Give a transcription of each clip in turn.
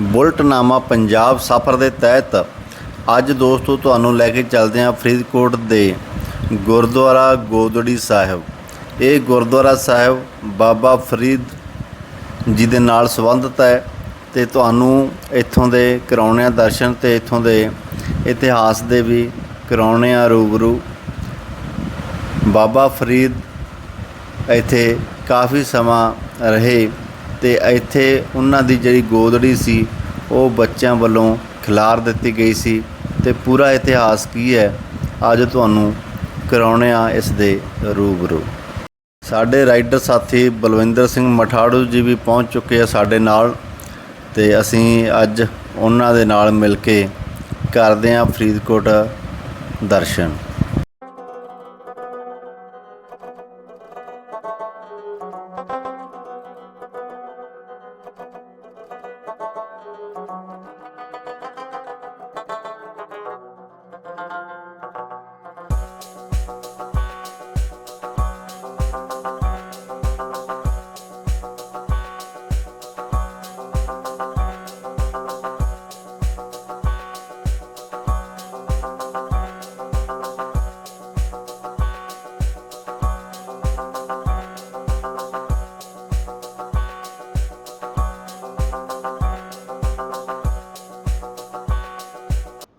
ਬੁਲਟਨਾਮਾ ਪੰਜਾਬ ਸਫ਼ਰ ਦੇ ਤਹਿਤ ਅੱਜ ਦੋਸਤੋ ਤੁਹਾਨੂੰ ਲੈ ਕੇ ਚੱਲਦੇ ਹਾਂ ਫਰੀਦਕੋਟ ਦੇ ਗੁਰਦੁਆਰਾ ਗੋਦੜੀ ਸਾਹਿਬ। ਇਹ ਗੁਰਦੁਆਰਾ ਸਾਹਿਬ ਬਾਬਾ ਫਰੀਦ ਜੀ ਦੇ ਨਾਲ ਸੰਬੰਧਿਤ ਹੈ ਤੇ ਤੁਹਾਨੂੰ ਇੱਥੋਂ ਦੇ ਕਰਾਉਣੇ ਆ ਦਰਸ਼ਨ ਤੇ ਇੱਥੋਂ ਦੇ ਇਤਿਹਾਸ ਦੇ ਵੀ ਕਰਾਉਣੇ ਆ ਰੂਬਰੂ। ਬਾਬਾ ਫਰੀਦ ਇੱਥੇ ਕਾਫੀ ਸਮਾਂ ਰਹੇ। ਤੇ ਇੱਥੇ ਉਹਨਾਂ ਦੀ ਜਿਹੜੀ ਗੋਦੜੀ ਸੀ, ਉਹ ਬੱਚਿਆਂ ਵੱਲੋਂ ਖਿਲਾਰ ਦਿੱਤੀ ਗਈ ਸੀ ਤੇ ਪੂਰਾ ਇਤਿਹਾਸ ਕੀ ਹੈ, ਅੱਜ ਤੁਹਾਨੂੰ ਕਰਾਉਣੇ ਆ ਇਸ ਦੇ ਰੂਬਰੂ। ਸਾਡੇ ਰਾਈਡਰ ਸਾਥੀ ਬਲਵਿੰਦਰ ਸਿੰਘ ਮਠਾੜੂ ਜੀ ਵੀ ਪਹੁੰਚ ਚੁੱਕੇ ਆ ਸਾਡੇ ਨਾਲ ਤੇ ਅਸੀਂ ਅੱਜ ਉਹਨਾਂ ਦੇ ਨਾਲ ਮਿਲ ਕੇ ਕਰਦੇ ਆ ਫਰੀਦਕੋਟ ਦਰਸ਼ਨ।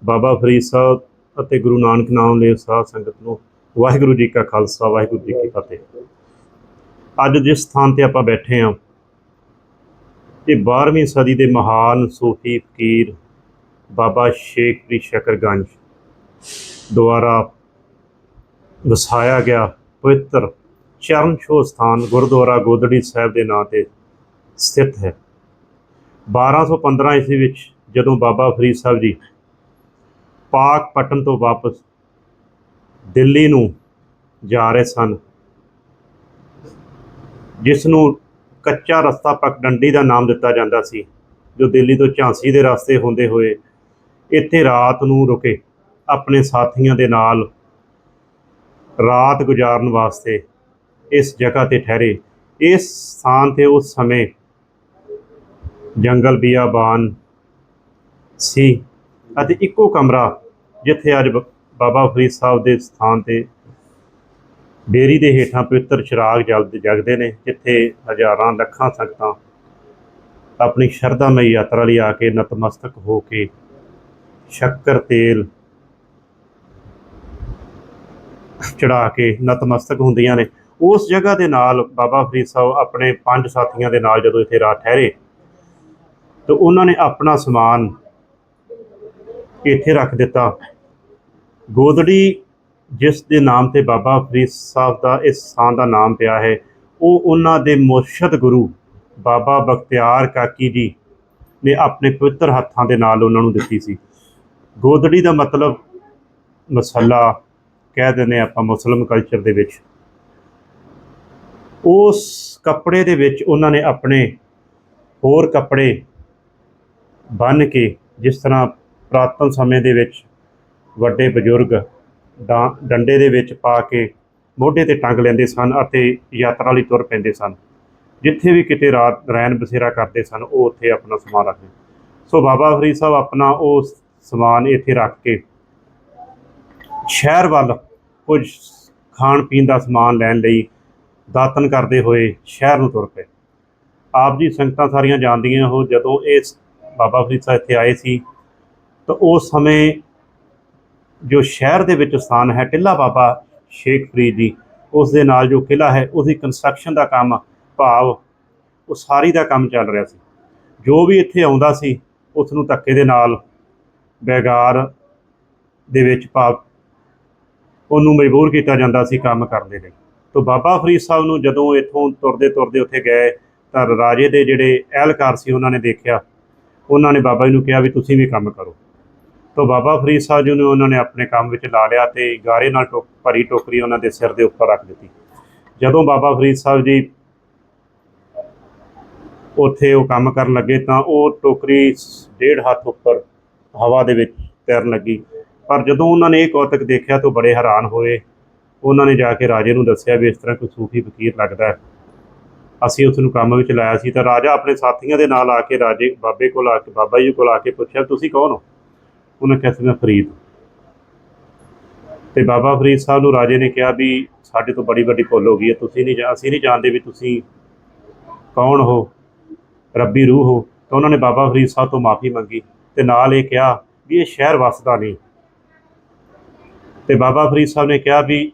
ਬਾਬਾ ਫਰੀਦ ਸਾਹਿਬ ਅਤੇ ਗੁਰੂ ਨਾਨਕ ਨਾਮ ਦੇ ਸਾਧ ਸੰਗਤ ਨੂੰ ਵਾਹਿਗੁਰੂ ਜੀ ਕਾ ਖਾਲਸਾ, ਵਾਹਿਗੁਰੂ ਜੀ ਕੀ ਫਤਿਹ। ਅੱਜ ਜਿਸ ਸਥਾਨ ਤੇ ਆਪਾਂ ਬੈਠੇ ਹਾਂ, ਇਹ 12ਵੀਂ ਸਦੀ ਦੇ ਮਹਾਨ ਸੂਫੀ ਫਕੀਰ ਬਾਬਾ ਸ਼ੇਖ ਫਰੀਦ ਸ਼ਕਰਗੰਜ ਦੁਆਰਾ ਵਸਾਇਆ ਗਿਆ ਪਵਿੱਤਰ ਚਰਨ ਛੋਹ ਸਥਾਨ ਗੁਰਦੁਆਰਾ ਗੋਦੜੀ ਸਾਹਿਬ ਦੇ ਨਾਂ ਤੇ ਸਥਿਤ ਹੈ। 1215 ਈਸਵੀ ਵਿੱਚ ਜਦੋਂ ਬਾਬਾ ਫਰੀਦ ਸਾਹਿਬ ਜੀ ਪਾਕ ਪਟਨ ਤੋਂ ਵਾਪਸ ਦਿੱਲੀ ਨੂੰ ਜਾ ਰਹੇ ਸਨ, ਜਿਸ ਨੂੰ ਕੱਚਾ ਰਸਤਾ ਪਕਡੰਡੀ ਦਾ ਨਾਮ ਦਿੱਤਾ ਜਾਂਦਾ ਸੀ, ਜੋ ਦਿੱਲੀ ਤੋਂ ਝਾਂਸੀ ਦੇ ਰਸਤੇ ਹੁੰਦੇ ਹੋਏ ਇੱਥੇ ਰਾਤ ਨੂੰ ਰੁਕੇ ਆਪਣੇ ਸਾਥੀਆਂ ਦੇ ਨਾਲ ਰਾਤ ਗੁਜ਼ਾਰਨ ਵਾਸਤੇ ਇਸ ਜਗ੍ਹਾ ਤੇ ਠਹਿਰੇ। ਇਸ ਸਥਾਨ ਤੇ ਉਸ ਸਮੇਂ ਜੰਗਲ ਬਿਆਬਾਨ ਸੀ ਅਤੇ ਇੱਕੋ ਕਮਰਾ ਜਿੱਥੇ ਅੱਜ ਬ- ਬਾਬਾ ਫਰੀਦ ਸਾਹਿਬ ਦੇ ਸਥਾਨ ਤੇ ਬੇਰੀ ਦੇ ਹੇਠਾਂ ਪਵਿੱਤਰ ਚਿਰਾਗ ਜਲਦ ਜਗਦੇ ਨੇ, ਜਿੱਥੇ ਹਜ਼ਾਰਾਂ ਲੱਖਾਂ ਸੰਗਤਾਂ ਆਪਣੀ ਸ਼ਰਧਾਮਈ ਯਾਤਰਾ ਲਈ ਆ ਕੇ ਨਤਮਸਤਕ ਹੋ ਕੇ ਸ਼ੱਕਰ ਤੇਲ ਚੜਾ ਕੇ ਨਤਮਸਤਕ ਹੁੰਦੀਆਂ ਨੇ। ਉਸ ਜਗ੍ਹਾ ਦੇ ਨਾਲ ਬਾਬਾ ਫਰੀਦ ਸਾਹਿਬ ਆਪਣੇ ਪੰਜ ਸਾਥੀਆਂ ਦੇ ਨਾਲ ਜਦੋਂ ਇੱਥੇ ਰਾਤ ਠਹਿਰੇ, ਤਾਂ ਉਹਨਾਂ ਨੇ ਆਪਣਾ ਸਮਾਨ ਇੱਥੇ ਰੱਖ ਦਿੱਤਾ। ਗੋਦੜੀ, ਜਿਸ ਦੇ ਨਾਮ ਤੇ ਬਾਬਾ ਫਰੀਦ ਸਾਹਿਬ ਦਾ ਇਸ ਸਥਾਨ ਦਾ ਨਾਮ ਪਿਆ ਹੈ, ਉਹ ਉਹਨਾਂ ਦੇ ਮੁਰਸ਼ਦ ਗੁਰੂ ਬਾਬਾ ਬਖਤਿਆਰ ਕਾਕੀ ਜੀ ਨੇ ਆਪਣੇ ਪਵਿੱਤਰ ਹੱਥਾਂ ਦੇ ਨਾਲ ਉਹਨਾਂ ਨੂੰ ਦਿੱਤੀ ਸੀ। ਗੋਦੜੀ ਦਾ ਮਤਲਬ ਮਸੱਲਾ ਕਹਿ ਦਿੰਦੇ ਆਪਾਂ ਮੁਸਲਮ ਕਲਚਰ ਦੇ ਵਿੱਚ। ਉਸ ਕੱਪੜੇ ਦੇ ਵਿੱਚ ਉਹਨਾਂ ਨੇ ਆਪਣੇ ਹੋਰ ਕੱਪੜੇ ਬੰਨ ਕੇ ਜਿਸ ਤਰ੍ਹਾਂ ਪ੍ਰਾਤਨ ਸਮੇਂ ਦੇ ਵਿੱਚ ਵੱਡੇ ਬਜ਼ੁਰਗ ਡਾਂ- ਡੰਡੇ ਦੇ ਵਿੱਚ ਪਾ ਕੇ ਮੋਢੇ ਤੇ ਟੰਗ ਲੈਂਦੇ ਸਨ ਅਤੇ ਯਾਤਰਾ ਲਈ ਤੁਰ ਪੈਂਦੇ ਸਨ। ਜਿੱਥੇ ਵੀ ਕਿਤੇ ਰਾਤ ਰਹਿਣ ਬਸੇਰਾ ਕਰਦੇ ਸਨ, ਉਹ ਉੱਥੇ ਆਪਣਾ ਸਮਾਨ ਰੱਖਦੇ। ਸੋ ਬਾਬਾ ਫਰੀਦ ਸਾਹਿਬ ਆਪਣਾ ਉਹ ਸਮਾਨ ਇੱਥੇ ਰੱਖ ਕੇ ਸ਼ਹਿਰ ਵੱਲ ਕੁਝ ਖਾਣ ਪੀਣ ਦਾ ਸਮਾਨ ਲੈਣ ਲਈ ਦਾਤਨ ਕਰਦੇ ਹੋਏ ਸ਼ਹਿਰ ਨੂੰ ਤੁਰ ਪਏ। ਆਪ ਜੀ ਸੰਗਤਾਂ ਸਾਰੀਆਂ ਜਾਣਦੀਆਂ ਹੋ ਜਦੋਂ ਇਹ ਬਾਬਾ ਫਰੀਦ ਸਾਹਿਬ ਇੱਥੇ ਆਏ ਸੀ ਤਾਂ ਉਸ ਸਮੇਂ ਜੋ ਸ਼ਹਿਰ ਦੇ ਵਿੱਚ ਸਥਾਨ ਹੈ, ਟਿੱਲਾ ਬਾਬਾ ਸ਼ੇਖ ਫਰੀਦ ਜੀ, ਉਸ ਦੇ ਨਾਲ ਜੋ ਕਿਲਾ ਹੈ ਉਸ ਦੀ ਕੰਸਟਰਕਸ਼ਨ ਦਾ ਕੰਮ ਭਾਵ ਉਹ ਸਾਰੀ ਦਾ ਕੰਮ ਚੱਲ ਰਿਹਾ ਸੀ। ਜੋ ਵੀ ਇੱਥੇ ਆਉਂਦਾ ਸੀ ਉਸ ਨੂੰ ਧੱਕੇ ਦੇ ਨਾਲ ਬੇਗਾਰ ਦੇ ਵਿੱਚ ਭਾਵ ਉਹਨੂੰ ਮਜਬੂਰ ਕੀਤਾ ਜਾਂਦਾ ਸੀ ਕੰਮ ਕਰਨ ਦੇ ਲਈ। ਤੋਂ ਬਾਬਾ ਫਰੀਦ ਸਾਹਿਬ ਨੂੰ ਜਦੋਂ ਇੱਥੋਂ ਤੁਰਦੇ ਤੁਰਦੇ ਉੱਥੇ ਗਏ, ਤਾਂ ਰਾਜੇ ਦੇ ਜਿਹੜੇ ਅਹਿਲਕਾਰ ਸੀ, ਉਹਨਾਂ ਨੇ ਦੇਖਿਆ। ਉਹਨਾਂ ਨੇ ਬਾਬਾ ਜੀ ਨੂੰ ਕਿਹਾ ਵੀ ਤੁਸੀਂ ਵੀ ਕੰਮ ਕਰੋ। ਤੋਂ ਬਾਬਾ ਫਰੀਦ ਸਾਹਿਬ ਜੀ ਨੂੰ ਉਹਨਾਂ ਨੇ ਆਪਣੇ ਕੰਮ ਵਿੱਚ ਲਾ ਲਿਆ ਤੇ ਗਾਰੇ ਨਾਲ ਟੋਕ ਭਰੀ ਟੋਕਰੀ ਉਹਨਾਂ ਦੇ ਸਿਰ ਦੇ ਉੱਪਰ ਰੱਖ ਦਿੱਤੀ। ਜਦੋਂ ਬਾਬਾ ਫਰੀਦ ਸਾਹਿਬ ਜੀ ਉੱਥੇ ਉਹ ਕੰਮ ਕਰਨ ਲੱਗੇ ਤਾਂ ਉਹ ਟੋਕਰੀ ਡੇਢ ਹੱਥ ਉੱਪਰ ਹਵਾ ਦੇ ਵਿੱਚ ਤੈਰਨ ਲੱਗੀ। ਪਰ ਜਦੋਂ ਉਹਨਾਂ ਨੇ ਇਹ ਕੌਤਕ ਦੇਖਿਆ ਤਾਂ ਬੜੇ ਹੈਰਾਨ ਹੋਏ। ਉਹਨਾਂ ਨੇ ਜਾ ਕੇ ਰਾਜੇ ਨੂੰ ਦੱਸਿਆ ਵੀ ਇਸ ਤਰ੍ਹਾਂ ਕੋਈ ਸੂਫੀ ਫਕੀਰ ਲੱਗਦਾ ਹੈ। ਅਸੀਂ ਉਸ ਨੂੰ ਕੰਮ ਵਿੱਚ ਲਾਇਆ ਸੀ ਤਾਂ ਰਾਜਾ ਆਪਣੇ ਸਾਥੀਆਂ ਦੇ ਨਾਲ ਆ ਕੇ ਰਾਜੇ ਬਾਬੇ ਕੋਲ ਆ ਕੇ ਬਾਬਾ ਜੀ ਕੋਲ ਆ ਕੇ ਪੁੱਛਿਆ, ਤੁਸੀਂ ਕੌਣ ਹੋ? ਉਹਨੇ ਕਿਹਾ ਸੀ ਮੈਂ ਫਰੀਦ। ਤੇ ਬਾਬਾ ਫਰੀਦ ਸਾਹਿਬ ਨੂੰ ਰਾਜੇ ਨੇ ਕਿਹਾ ਵੀ ਸਾਡੇ ਤੋਂ ਬੜੀ ਵੱਡੀ ਭੁੱਲ ਹੋ ਗਈ ਹੈ, ਤੁਸੀਂ ਨਹੀਂ ਜਾ- ਅਸੀਂ ਨਹੀਂ ਜਾਣਦੇ ਵੀ ਤੁਸੀਂ ਕੌਣ ਹੋ, ਰੱਬੀ ਰੂਹ ਹੋ। ਤਾਂ ਉਹਨਾਂ ਨੇ ਬਾਬਾ ਫਰੀਦ ਸਾਹਿਬ ਤੋਂ ਮਾਫੀ ਮੰਗੀ ਤੇ ਨਾਲ ਇਹ ਕਿਹਾ ਵੀ ਇਹ ਸ਼ਹਿਰ ਵਸਦਾ ਨਹੀਂ। ਤੇ ਬਾਬਾ ਫਰੀਦ ਸਾਹਿਬ ਨੇ ਕਿਹਾ ਵੀ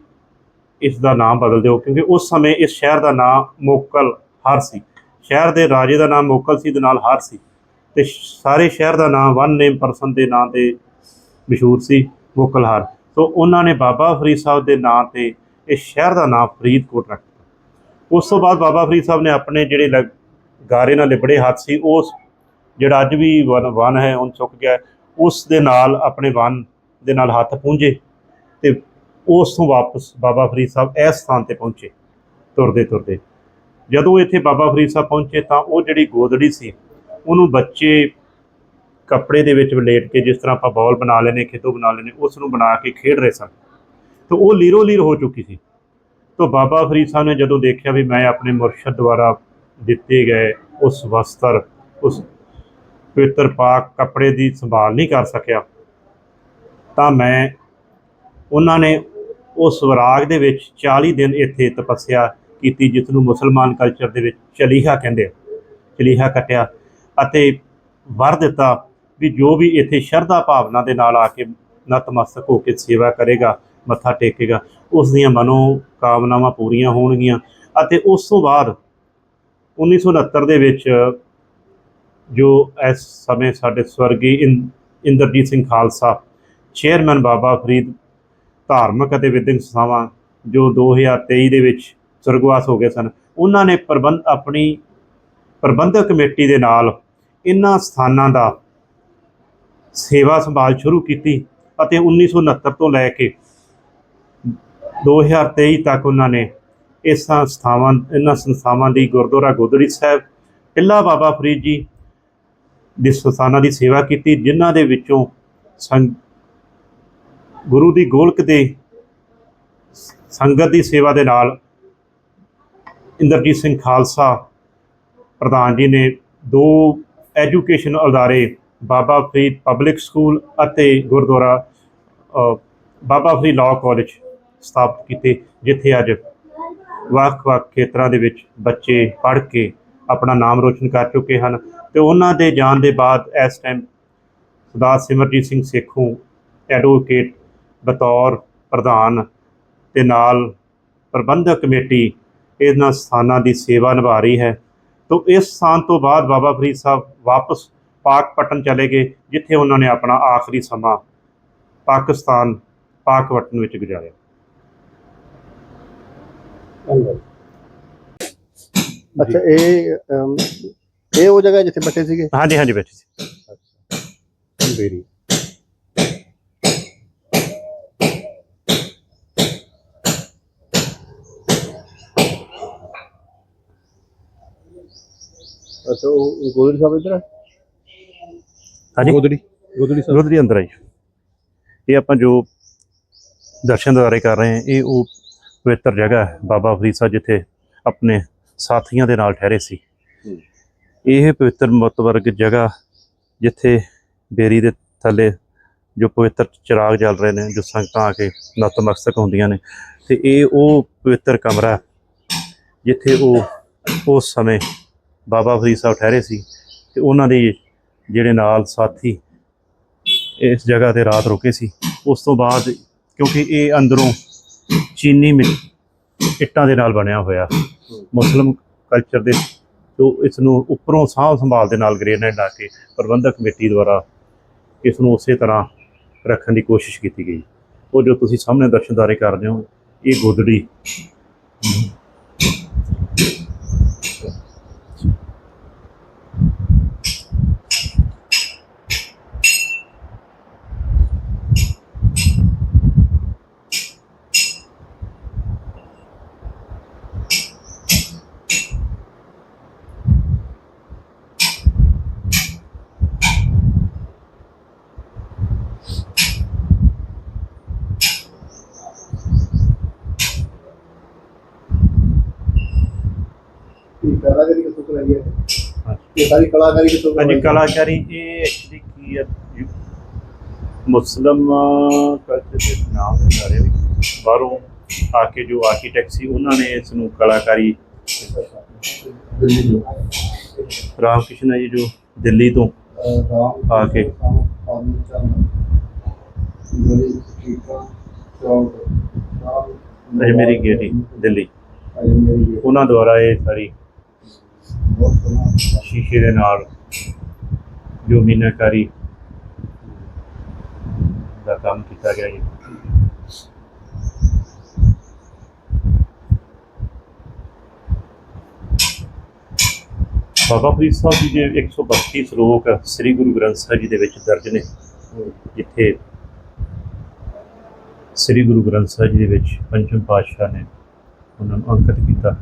ਇਸ ਦਾ ਨਾਮ ਬਦਲ ਦਿਓ, ਕਿਉਂਕਿ ਉਸ ਸਮੇਂ ਇਸ ਸ਼ਹਿਰ ਦਾ ਨਾਮ ਮੋਕਲ ਹਰ ਸੀ। ਸ਼ਹਿਰ ਦੇ ਰਾਜੇ ਦਾ ਨਾਮ ਮੋਕਲ ਸੀ ਦੇ ਨਾਲ ਹਰ ਸੀ। ਤੇ ਸਾਰੇ ਸ਼ਹਿਰ ਦਾ ਨਾਮ ਵਨ ਨੇਮ ਪਰਸਨ ਦੇ ਨਾਂ ਤੇ ਮਸ਼ਹੂਰ ਸੀ ਮੋਕਲ ਹਰ ਸੋ ਉਹਨਾਂ ਨੇ ਬਾਬਾ ਫਰੀਦ ਸਾਹਿਬ ਦੇ ਨਾਂ ਤੇ ਇਸ ਸ਼ਹਿਰ ਦਾ ਨਾਮ ਫਰੀਦਕੋਟ ਰੱਖ ਦਿੱਤਾ। ਉਸ ਤੋਂ ਬਾਅਦ ਬਾਬਾ ਫਰੀਦ ਸਾਹਿਬ ਨੇ ਆਪਣੇ ਜਿਹੜੇ ਲਗ- ਗਾਰੇ ਨਾਲ ਲਿਬੜੇ ਹੱਥ ਸੀ, ਉਸ ਜਿਹੜਾ ਅੱਜ ਵੀ ਵਨ ਵਨ ਹੈ ਉਹ ਚੁੱਕ ਗਿਆ। ਉਸ ਦੇ ਨਾਲ ਆਪਣੇ ਵਨ ਦੇ ਨਾਲ ਹੱਥ ਪੂੰਝੇ ਤੇ ਉਸ ਤੋਂ ਵਾਪਸ ਬਾਬਾ ਫਰੀਦ ਸਾਹਿਬ ਇਸ ਸਥਾਨ ਤੇ ਪਹੁੰਚੇ ਤੁਰਦੇ ਤੁਰਦੇ ਜਦੋਂ ਇੱਥੇ ਬਾਬਾ ਫਰੀਦ ਸਾਹਿਬ ਪਹੁੰਚੇ ਤਾਂ ਉਹ ਜਿਹੜੀ ਗੋਦੜੀ ਸੀ ਉਹਨੂੰ ਬੱਚੇ ਕੱਪੜੇ ਦੇ ਵਿੱਚ ਲੇਟ ਕੇ ਜਿਸ ਤਰ੍ਹਾਂ ਆਪਾਂ ਬਾਲ ਬਣਾ ਲੈਨੇ ਖੇਤੋਂ ਬਣਾ ਲੈਨੇ ਉਸ ਨੂੰ ਬਣਾ ਕੇ ਖੇਡ ਰਹੇ ਸਨ। ਤਾਂ ਉਹ ਲੀਰੋ ਲੀਰ ਹੋ ਚੁੱਕੀ ਸੀ। ਤਾਂ ਬਾਬਾ ਫਰੀਦ ਸਾਹਿਬ ਨੇ ਜਦੋਂ ਦੇਖਿਆ ਵੀ ਮੈਂ ਆਪਣੇ ਮੁਰਸ਼ਦ ਦੁਆਰਾ ਦਿੱਤੇ ਗਏ ਉਸ ਵਸਤਰ, ਉਸ ਪਵਿੱਤਰ ਪਾਕ ਕੱਪੜੇ ਦੀ ਸੰਭਾਲ ਨਹੀਂ ਕਰ ਸਕਿਆ, ਤਾਂ ਮੈਂ ਉਹਨਾਂ ਨੇ ਉਸ ਵਿਰਾਗ ਦੇ ਵਿੱਚ 40 ਦਿਨ ਇੱਥੇ ਤਪੱਸਿਆ ਕੀਤੀ ਜਿਸ ਨੂੰ ਮੁਸਲਮਾਨ ਕਲਚਰ ਦੇ ਵਿੱਚ ਚਲੀਹਾ ਕਹਿੰਦੇ ਆ। ਚਲੀਹਾ ਕੱਟਿਆ। ਅਤੇ ਵਰ ਦਿੱਤਾ ਵੀ ਜੋ ਵੀ ਇੱਥੇ ਸ਼ਰਧਾ ਭਾਵਨਾ ਦੇ ਨਾਲ ਆ ਕੇ ਨਤਮਸਤਕ ਹੋ ਕੇ ਸੇਵਾ ਕਰੇਗਾ, ਮੱਥਾ ਟੇਕੇਗਾ, ਉਸ ਦੀਆਂ ਮਨੋ ਕਾਮਨਾਵਾਂ ਪੂਰੀਆਂ ਹੋਣਗੀਆਂ ਅਤੇ ਉਸ ਤੋਂ ਬਾਅਦ 1969 ਦੇ ਵਿੱਚ ਜੋ ਇਸ ਸਮੇਂ ਸਾਡੇ ਸਵਰਗੀ ਇੰ- ਇੰਦਰਜੀਤ ਸਿੰਘ ਖਾਲਸਾ, ਚੇਅਰਮੈਨ ਬਾਬਾ ਫਰੀਦ ਧਾਰਮਿਕ ਅਤੇ ਵਿਦਿਅਕ ਸੰਸਥਾਵਾਂ ਜੋ 2023 ਦੇ ਵਿੱਚ ਸੁਰਗਵਾਸ ਹੋ ਗਏ ਸਨ, ਉਹਨਾਂ ਨੇ ਪ੍ਰਬੰਧ, ਆਪਣੀ ਪ੍ਰਬੰਧਕ ਕਮੇਟੀ ਦੇ ਨਾਲ ਇਹਨਾਂ ਸਥਾਨਾਂ ਦਾ ਸੇਵਾ ਸੰਭਾਲ ਸ਼ੁਰੂ ਕੀਤੀ ਅਤੇ 1969 ਤੋਂ ਲੈ ਕੇ 2023 ਤੱਕ ਉਹਨਾਂ ਨੇ ਇਸ ਸੰਸਥਾਵਾਂ ਇਹਨਾਂ ਸੰਸਥਾਵਾਂ ਦੀ ਗੁਰਦੁਆਰਾ ਗੋਦੜੀ ਸਾਹਿਬ, ਟਿੱਲਾ ਬਾਬਾ ਫਰੀਦ ਜੀ ਦੀ ਸੰਸਥਾਨਾਂ ਦੀ ਸੇਵਾ ਕੀਤੀ, ਜਿਨ੍ਹਾਂ ਦੇ ਵਿੱਚੋਂ ਸੰਗ, ਗੁਰੂ ਦੀ ਗੋਲਕ ਦੇ ਸੰਗਤ ਦੀ ਸੇਵਾ ਦੇ ਨਾਲ ਇੰਦਰਜੀਤ ਸਿੰਘ ਖਾਲਸਾ ਪ੍ਰਧਾਨ ਜੀ ਨੇ ਦੋ ਐਜੂਕੇਸ਼ਨ ਅਦਾਰੇ ਬਾਬਾ ਫਰੀਦ ਪਬਲਿਕ ਸਕੂਲ ਅਤੇ ਗੁਰਦੁਆਰਾ ਬਾਬਾ ਫਰੀਦ ਲਾਅ ਕਾਲਜ ਸਥਾਪਿਤ ਕੀਤੇ, ਜਿੱਥੇ ਅੱਜ ਵੱਖ-ਵੱਖ ਖੇਤਰਾਂ ਦੇ ਵਿੱਚ ਬੱਚੇ ਪੜ੍ਹ ਕੇ ਆਪਣਾ ਨਾਮ ਰੋਸ਼ਨ ਕਰ ਚੁੱਕੇ ਹਨ ਤੇ ਉਹਨਾਂ ਦੇ ਜਾਣ ਦੇ ਬਾਅਦ ਇਸ ਟਾਈਮ ਸਰਦਾਰ ਸਿਮਰਜੀਤ ਸਿੰਘ ਸੇਖੋਂ ਐਡਵੋਕੇਟ ਬਤੌਰ ਪ੍ਰਧਾਨ ਤੇ ਨਾਲ ਪ੍ਰਬੰਧਕ ਕਮੇਟੀ ਇਹਨਾਂ ਸਥਾਨਾਂ ਦੀ ਸੇਵਾ ਨਿਭਾ ਰਹੀ ਹੈ। ਤੋਂ ਇਸ ਸਥਾਨ ਤੋਂ ਬਾਅਦ ਬਾਬਾ ਫਰੀਦ ਸਾਹਿਬ ਵਾਪਸ ਪਾਕਪਟਨ ਚਲੇ ਗਏ ਜਿੱਥੇ ਉਹਨਾਂ ਨੇ ਆਪਣਾ ਆਖਰੀ ਸਮਾਂ ਪਾਕਿਸਤਾਨ ਪਾਕਪਟਨ ਵਿੱਚ ਗੁਜ਼ਾਰਿਆ ਅੱਛਾ ਇਹ ਅਮ, ਇਹ ਉਹ ਜਗ੍ਹਾ ਜਿੱਥੇ ਬੱਚੇ ਸੀਗੇ ਹਾਂਜੀ ਹਾਂਜੀ ਬੈਠੇ ਸੀ ਬੇਰੀ ਅੱਛਾ ਉਹ ਗੋਦੜੀ ਸਾਹਿਬ ਇੱਧਰ ਹੈ ਹਾਂਜੀ? ਗੋਦੜੀ ਗੋਦੜੀ ਸਾਹਿਬ। ਗੁਰਦੁਆਰੇ ਅੰਦਰ ਆਈ ਇਹ ਆਪਾਂ ਜੋ ਦਰਸ਼ਨ ਦੁਆਰੇ ਕਰ ਰਹੇ ਹਾਂ ਇਹ ਉਹ ਪਵਿੱਤਰ ਜਗ੍ਹਾ ਹੈ ਬਾਬਾ ਫਰੀਦ ਸਾਹਿਬ ਜਿੱਥੇ ਆਪਣੇ ਸਾਥੀਆਂ ਦੇ ਨਾਲ ਠਹਿਰੇ ਸੀ। ਇਹ ਪਵਿੱਤਰ ਮੁਤਵਰਗ ਜਗ੍ਹਾ ਜਿੱਥੇ ਬੇਰੀ ਦੇ ਥੱਲੇ ਜੋ ਪਵਿੱਤਰ ਚਿਰਾਗ ਜਲ ਰਹੇ ਨੇ ਜੋ ਸੰਗਤਾਂ ਆ ਕੇ ਨਤਮਸਤਕ ਹੁੰਦੀਆਂ ਨੇ ਤੇ ਇਹ ਉਹ ਪਵਿੱਤਰ ਕਮਰਾ ਜਿੱਥੇ ਉਹ ਉਸ ਸਮੇਂ ਬਾਬਾ ਫਰੀਦ ਸਾਹਿਬ ਠਹਿਰੇ ਸੀ ਤੇ ਉਹਨਾਂ ਦੇ ਜਿਹੜੇ ਨਾਲ ਸਾਥੀ ਇਸ ਜਗ੍ਹਾ ਤੇ ਰਾਤ ਰੁਕੇ ਸੀ। ਉਸ ਤੋਂ ਬਾਅਦ ਕਿਉਂਕਿ ਇਹ ਅੰਦਰੋਂ ਚੀਨੀ ਮਿੱਟ- ਇੱਟਾਂ ਦੇ ਨਾਲ ਬਣਿਆ ਹੋਇਆ ਮੁਸਲਮ ਕਲਚਰ ਦੇ ਜੋ ਇਸ ਨੂੰ ਉੱਪਰੋਂ ਸਾਂਭ ਸੰਭਾਲ ਦੇ ਨਾਲ ਗ੍ਰੇਨਾਈਟ ਲਾ ਕੇ ਪ੍ਰਬੰਧਕ ਕਮੇਟੀ ਦੁਆਰਾ ਇਸ ਨੂੰ ਉਸੇ ਤਰ੍ਹਾਂ ਰੱਖਣ ਦੀ ਕੋਸ਼ਿਸ਼ ਕੀਤੀ ਗਈ। ਉਹ ਜੋ ਤੁਸੀਂ ਸਾਹਮਣੇ ਦਰਸ਼ਨਦਾਰੇ ਕਰ ਰਹੇ ਹੋ, ਇਹ ਗੋਦੜੀ ਕਲਾਕਾਰੀ ਕਿੱਥੋਂ ਕਰਾਈ ਹੈ। ਇਹ ਸਾਰੀ ਕਲਾਕਾਰੀ ਕਿੱਥੋਂ ਹਾਂਜੀ? ਕਲਾਕਾਰੀ ਇਹ ਐਕਚੁਅਲੀ ਕੀ ਹੈ ਮੁਸਲਮ ਕਲਚਰ ਦੇ ਨਾਮ ਦੇ ਸਾਰੇ ਵੀ ਬਾਹਰੋਂ ਆ ਕੇ ਜੋ ਆਰਕੀਟੈਕਟ ਸੀ ਉਹਨਾਂ ਨੇ ਇਸ ਨੂੰ ਕਲਾਕਾਰੀ ਰਾਮ ਕ੍ਰਿਸ਼ਨ ਹੈ ਜੀ ਜੋ ਦਿੱਲੀ ਤੋਂ ਆ ਕੇ ਅਜਮੇਰੀ ਗੇਟੀ ਦਿੱਲੀ ਉਹਨਾਂ ਦੁਆਰਾ ਇਹ ਸਾਰੀ ਸ਼ੀਸ਼ੇ ਦੇ ਨਾਲ ਜੋ ਮੀਨਾਕਾਰੀ ਦਾ ਕੰਮ ਕੀਤਾ ਗਿਆ ਜੀ। ਬਾਬਾ ਫਰੀਦ ਸਾਹਿਬ ਜੀ ਦੇ 132 ਸ਼ਲੋਕ ਸ੍ਰੀ ਗੁਰੂ ਗ੍ਰੰਥ ਸਾਹਿਬ ਜੀ ਦੇ ਵਿੱਚ ਦਰਜ ਨੇ। ਜਿੱਥੇ ਸ੍ਰੀ ਗੁਰੂ ਗ੍ਰੰਥ ਸਾਹਿਬ ਜੀ ਦੇ ਵਿੱਚ ਪੰਚਮ ਪਾਤਸ਼ਾਹ ਨੇ ਉਹਨਾਂ ਨੂੰ ਅੰਕਿਤ ਕੀਤਾ।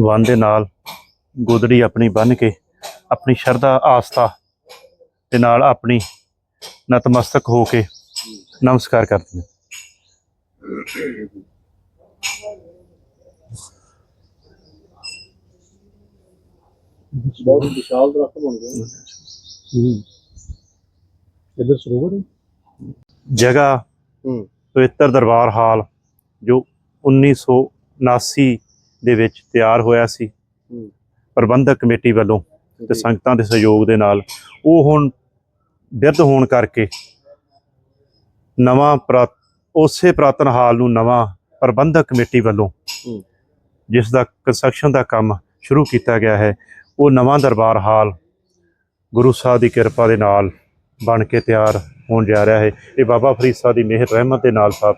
ਵਨ ਦੇ ਨਾਲ ਗੋਦੜੀ ਆਪਣੀ ਬੰਨ ਕੇ ਆਪਣੀ ਸ਼ਰਧਾ ਆਸਥਾ ਦੇ ਨਾਲ ਆਪਣੀ ਨਤਮਸਤਕ ਹੋ ਕੇ ਨਮਸਕਾਰ ਕਰਦੀ ਹੈ। ਬਹੁਤ ਵਿਸ਼ਾਲ ਦਰਖਤ ਬਣ ਗਏ। ਹੂੰ। ਇਧਰ ਸਰੋਵਰ ਹੈ? ਜਗ੍ਹਾ ਪਵਿੱਤਰ ਦਰਬਾਰ ਹਾਲ ਜੋ 1979 ਦੇ ਵਿੱਚ ਤਿਆਰ ਹੋਇਆ ਸੀ। ਪ੍ਰਬੰਧਕ ਕਮੇਟੀ ਵੱਲੋਂ ਤੇ ਸੰਗਤਾਂ ਦੇ ਸਹਿਯੋਗ ਦੇ ਨਾਲ ਉਹ ਹੁਣ ਬਿਰਧ ਹੋਣ ਕਰਕੇ ਨਵਾਂ ਉਸੇ ਪ੍ਰਾਤਨ ਹਾਲ ਨੂੰ ਨਵਾਂ ਪ੍ਰਬੰਧਕ ਕਮੇਟੀ ਵੱਲੋਂ। ਜਿਸ ਦਾ ਕੰਸਟਰਕਸ਼ਨ ਦਾ ਕੰਮ ਸ਼ੁਰੂ ਕੀਤਾ ਗਿਆ ਹੈ ਉਹ ਨਵਾਂ ਦਰਬਾਰ ਹਾਲ ਗੁਰੂ ਸਾਹਿਬ ਦੀ ਕਿਰਪਾ ਦੇ ਨਾਲ ਬਣ ਕੇ ਤਿਆਰ ਹੋਣ ਜਾ ਰਿਹਾ ਹੈ। ਇਹ ਬਾਬਾ ਫਰੀਦ ਸਾਹਿਬ ਦੀ ਮਿਹਰ ਰਹਿਮਤ ਦੇ ਨਾਲ ਸਭ